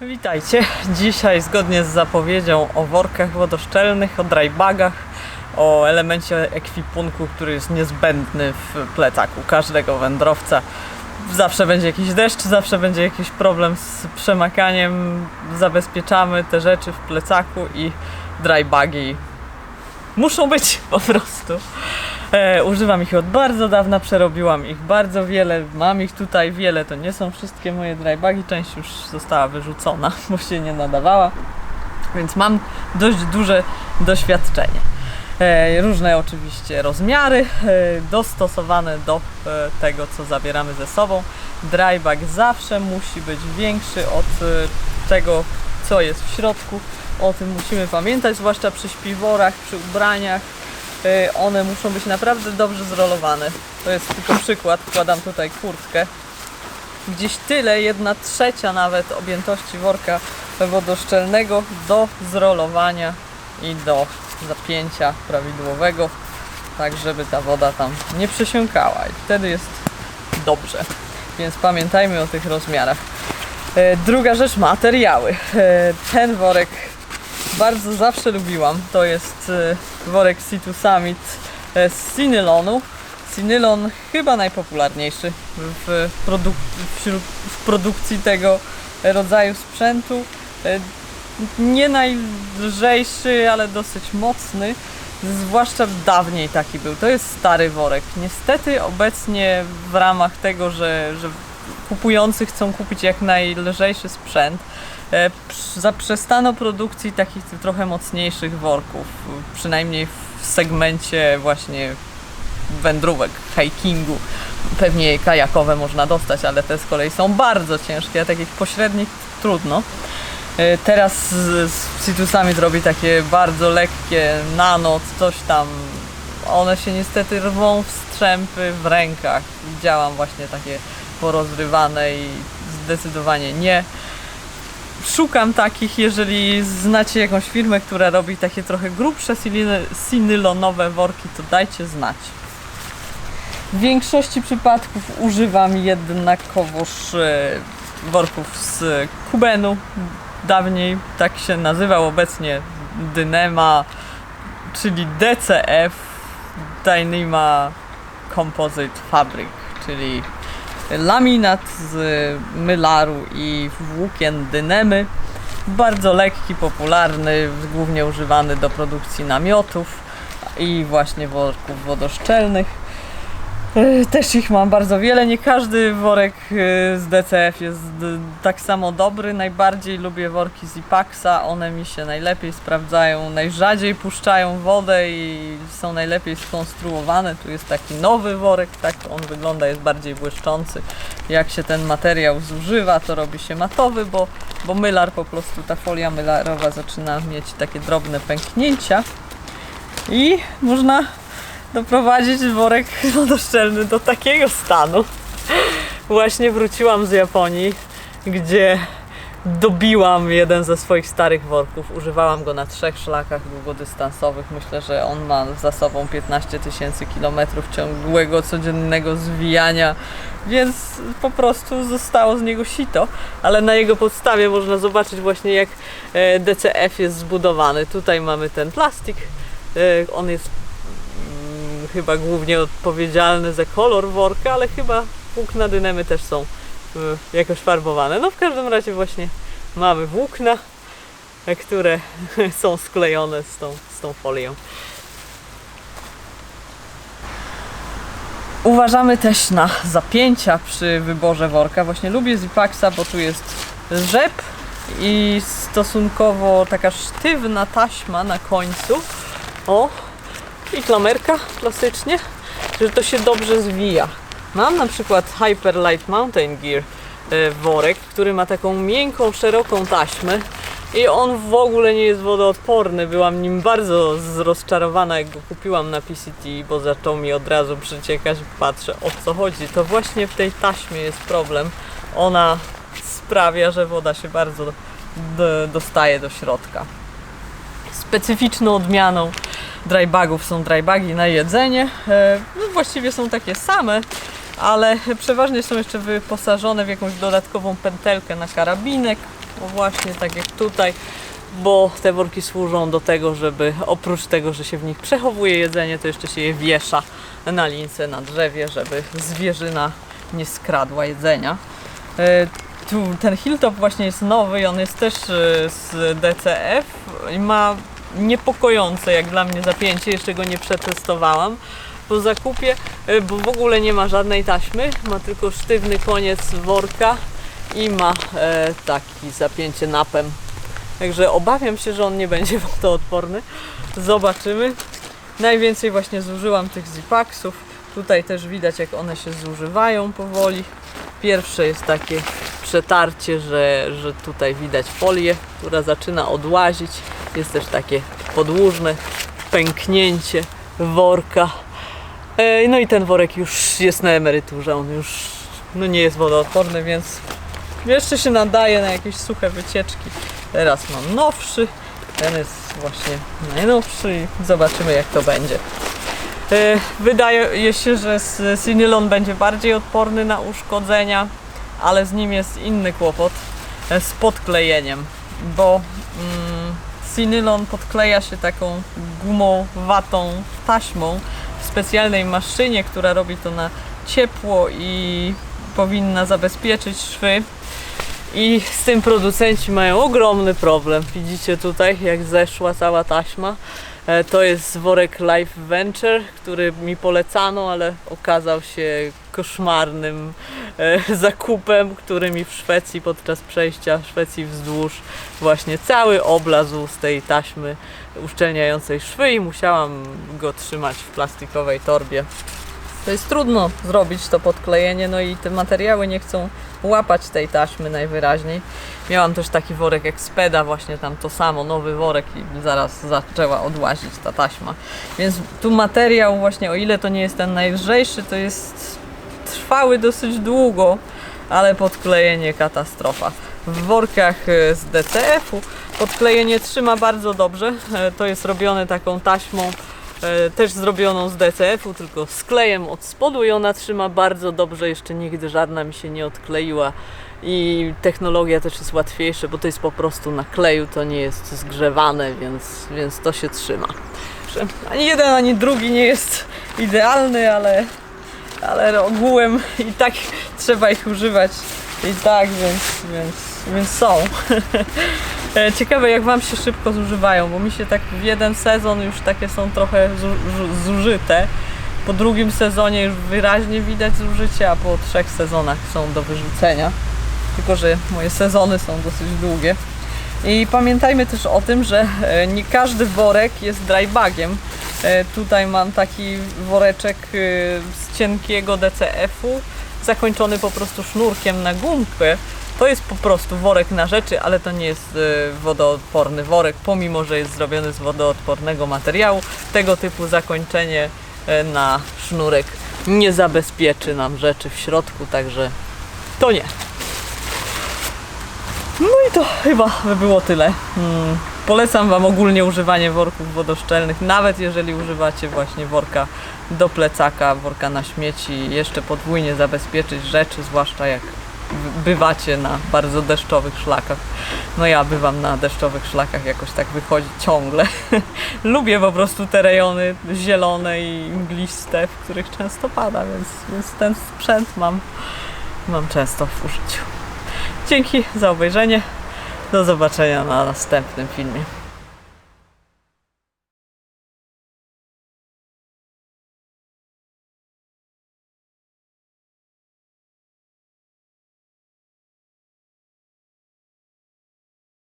Witajcie. Dzisiaj zgodnie z zapowiedzią o workach wodoszczelnych, o drybagach, o elemencie ekwipunku, który jest niezbędny w plecaku każdego wędrowca. Zawsze będzie jakiś deszcz, zawsze będzie jakiś problem z przemakaniem. Zabezpieczamy te rzeczy w plecaku i drybagi muszą być po prostu. E, używam ich od bardzo dawna, przerobiłam ich bardzo wiele, mam ich tutaj wiele, to nie są wszystkie moje drybagi, część już została wyrzucona, bo się nie nadawała, więc mam dość duże doświadczenie. E, różne oczywiście rozmiary, e, dostosowane do e, tego, co zabieramy ze sobą. Drybag zawsze musi być większy od e, tego, co jest w środku. O tym musimy pamiętać, zwłaszcza przy śpiworach, przy ubraniach. Y, One muszą być naprawdę dobrze zrolowane. To jest tylko przykład. Wkładam tutaj kurtkę. Gdzieś tyle, jedna trzecia nawet objętości worka wodoszczelnego do zrolowania i do zapięcia prawidłowego, tak żeby ta woda tam nie przesiąkała i wtedy jest dobrze. Więc pamiętajmy o tych rozmiarach. E, Druga rzecz, materiały. E, Ten worek bardzo zawsze lubiłam. To jest e, worek Situ Summit e, z Sinylonu. Sinylon chyba najpopularniejszy w, produk- wśród, w produkcji tego rodzaju sprzętu. E, Nie najlżejszy, ale dosyć mocny. Zwłaszcza dawniej taki był. To jest stary worek. Niestety obecnie w ramach tego, że, że kupujący chcą kupić jak najlżejszy sprzęt, e, zaprzestano produkcji takich trochę mocniejszych worków, przynajmniej w segmencie właśnie wędrówek, hikingu. Pewnie kajakowe można dostać, ale te z kolei są bardzo ciężkie, a takich pośrednich trudno. E, Teraz z, z Citusami zrobi takie bardzo lekkie, nano, coś tam. One się niestety rwą w strzępy w rękach. Widziałam właśnie takie porozrywane i zdecydowanie nie. Szukam takich, jeżeli znacie jakąś firmę, która robi takie trochę grubsze sinylonowe worki, to dajcie znać. W większości przypadków używam jednakowoż e, worków z Kubenu. Dawniej tak się nazywał, obecnie Dynema, czyli DCF, Dyneema Composite Fabric, czyli laminat z mylaru i włókien dynemy. Bardzo lekki, popularny, głównie używany do produkcji namiotów i właśnie worków wodoszczelnych. E, Też ich mam bardzo wiele. Nie każdy worek e, z DCF jest tak samo dobry. Najbardziej lubię worki z Ipaxa. One mi się najlepiej sprawdzają, najrzadziej puszczają wodę i są najlepiej skonstruowane. Tu jest taki nowy worek, tak on wygląda, jest bardziej błyszczący. Jak się ten materiał zużywa, to robi się matowy, bo, bo mylar po prostu, ta folia mylarowa zaczyna mieć takie drobne pęknięcia. I można doprowadzić worek wodoszczelny do takiego stanu. Właśnie wróciłam z Japonii, gdzie dobiłam jeden ze swoich starych worków. Używałam go na trzech szlakach długodystansowych. Myślę, że on ma za sobą 15 tysięcy kilometrów ciągłego, codziennego zwijania, więc po prostu zostało z niego sito, ale na jego podstawie można zobaczyć właśnie jak e, DCF jest zbudowany. Tutaj mamy ten plastik. E, On jest chyba głównie odpowiedzialny za kolor worka, ale chyba włókna dynemy też są y, jakoś farbowane. No w każdym razie właśnie mamy włókna, e, które są sklejone z tą, z tą folią. Uważamy też na zapięcia przy wyborze worka. Właśnie lubię Zipaxa, bo tu jest rzep i stosunkowo taka sztywna taśma na końcu. O, i klamerka klasycznie, że to się dobrze zwija. Mam na przykład Hyper Light Mountain Gear e, worek, który ma taką miękką, szeroką taśmę i on w ogóle nie jest wodoodporny. Byłam nim bardzo rozczarowana, jak go kupiłam na PCT, bo zaczął mi od razu przeciekać. Patrzę o co chodzi. To właśnie w tej taśmie jest problem. Ona sprawia, że woda się bardzo dostaje do środka. Specyficzną odmianą drybagów są drybagi na jedzenie. E, No właściwie są takie same, ale przeważnie są jeszcze wyposażone w jakąś dodatkową pętelkę na karabinek, o właśnie tak jak tutaj, bo te worki służą do tego, żeby oprócz tego, że się w nich przechowuje jedzenie, to jeszcze się je wiesza na lince, na drzewie, żeby zwierzyna nie skradła jedzenia. E, Tu ten hilltop właśnie jest nowy i on jest też e, z DCF i ma niepokojące jak dla mnie zapięcie, jeszcze go nie przetestowałam po zakupie, e, bo w ogóle nie ma żadnej taśmy, ma tylko sztywny koniec worka i ma e, taki zapięcie napem. Także obawiam się, że on nie będzie wodoodporny. Zobaczymy. Najwięcej właśnie zużyłam tych zipaksów. Tutaj też widać jak one się zużywają powoli. Pierwsze jest takie przetarcie, że, że tutaj widać folię, która zaczyna odłazić. Jest też takie podłużne pęknięcie worka. E, No i ten worek już jest na emeryturze, on już no nie jest wodoodporny, więc jeszcze się nadaje na jakieś suche wycieczki. Teraz mam nowszy, ten jest właśnie najnowszy i zobaczymy jak to będzie. E, Wydaje się, że Sinylon będzie bardziej odporny na uszkodzenia, ale z nim jest inny kłopot e, z podklejeniem, bo Sinylon podkleja się taką gumowatą taśmą w specjalnej maszynie, która robi to na ciepło i powinna zabezpieczyć szwy. I z tym producenci mają ogromny problem. Widzicie tutaj, jak zeszła cała taśma. E, To jest worek Life Venture, który mi polecano, ale okazał się koszmarnym e, zakupem, który mi w Szwecji podczas przejścia Szwecji wzdłuż właśnie cały oblazł z tej taśmy uszczelniającej szwy i musiałam go trzymać w plastikowej torbie. To jest trudno zrobić to podklejenie, no i te materiały nie chcą łapać tej taśmy najwyraźniej. Miałam też taki worek Expeda, właśnie tam to samo, nowy worek i zaraz zaczęła odłazić ta taśma. Więc tu materiał właśnie, o ile to nie jest ten najlżejszy, to jest trwały dosyć długo, ale podklejenie katastrofa. W workach e, z DCF-u podklejenie trzyma bardzo dobrze. E, To jest robione taką taśmą też zrobioną z DCF-u, tylko z klejem od spodu i ona trzyma bardzo dobrze. Jeszcze nigdy żadna mi się nie odkleiła i technologia też jest łatwiejsza, bo to jest po prostu na kleju, to nie jest zgrzewane, więc, więc to się trzyma. Ani jeden, ani drugi nie jest idealny, ale, ale ogółem i tak trzeba ich używać i tak, więc, więc, więc są. E, Ciekawe jak Wam się szybko zużywają, bo mi się tak w jeden sezon już takie są trochę zu- zu- zużyte. Po drugim sezonie już wyraźnie widać zużycie, a po trzech sezonach są do wyrzucenia. Tylko, że moje sezony są dosyć długie. I pamiętajmy też o tym, że e, nie każdy worek jest drybagiem. E, Tutaj mam taki woreczek z cienkiego DCF-u, zakończony po prostu sznurkiem na gumkę. To jest po prostu worek na rzeczy, ale to nie jest e, wodoodporny worek, pomimo że jest zrobiony z wodoodpornego materiału. Tego typu zakończenie e, na sznurek nie zabezpieczy nam rzeczy w środku, także to nie. No i to chyba by było tyle. Hmm. Polecam Wam ogólnie używanie worków wodoszczelnych, nawet jeżeli używacie właśnie worka do plecaka, worka na śmieci, jeszcze podwójnie zabezpieczyć rzeczy, zwłaszcza jak bywacie na bardzo deszczowych szlakach. No ja bywam na deszczowych szlakach, jakoś tak wychodzi ciągle. Lubię po prostu te rejony zielone i mgliste, w których często pada, więc, więc ten sprzęt mam, mam często w użyciu. Dzięki za obejrzenie. Do zobaczenia na następnym filmie.